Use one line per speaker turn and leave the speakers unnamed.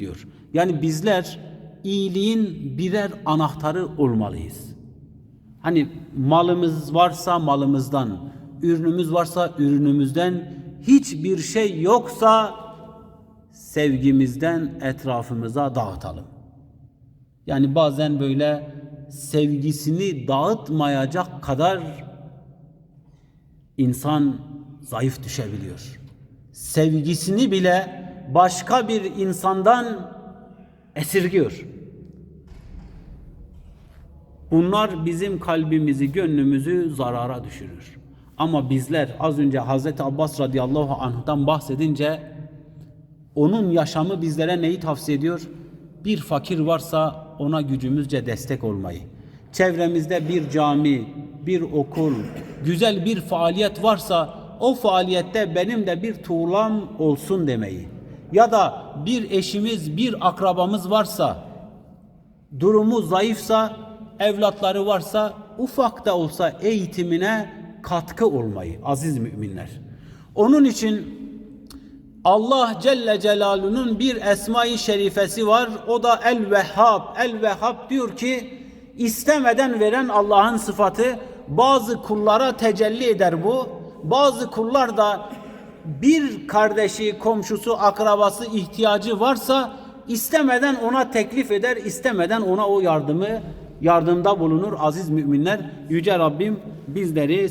diyor. Yani bizler iyiliğin birer anahtarı olmalıyız. Hani malımız varsa malımızdan, ürünümüz varsa ürünümüzden, hiçbir şey yoksa sevgimizden etrafımıza dağıtalım. Yani bazen böyle sevgisini dağıtmayacak kadar insan zayıf düşebiliyor. Sevgisini bile başka bir insandan esirgiyor. Bunlar bizim kalbimizi, gönlümüzü zarara düşürür. Ama bizler az önce Hazreti Abbas radıyallahu anh'tan bahsedince onun yaşamı bizlere neyi tavsiye ediyor? Bir fakir varsa ona gücümüzce destek olmayı. Çevremizde bir cami, bir okul, güzel bir faaliyet varsa o faaliyette benim de bir tuğlam olsun demeyi. Ya da bir eşimiz, bir akrabamız varsa durumu zayıfsa, evlatları varsa ufak da olsa eğitimine katkı olmayı aziz müminler. Onun için Allah Celle Celaluhu'nun bir esma-i şerifesi var. O da El-Vehhab. El-Vehhab diyor ki istemeden veren Allah'ın sıfatı bazı kullara tecelli eder bu. Bazı kullar da bir kardeşi, komşusu, akrabası ihtiyacı varsa istemeden ona teklif eder, istemeden ona o yardımı yardımda bulunur aziz müminler. Yüce Rabbim bizleri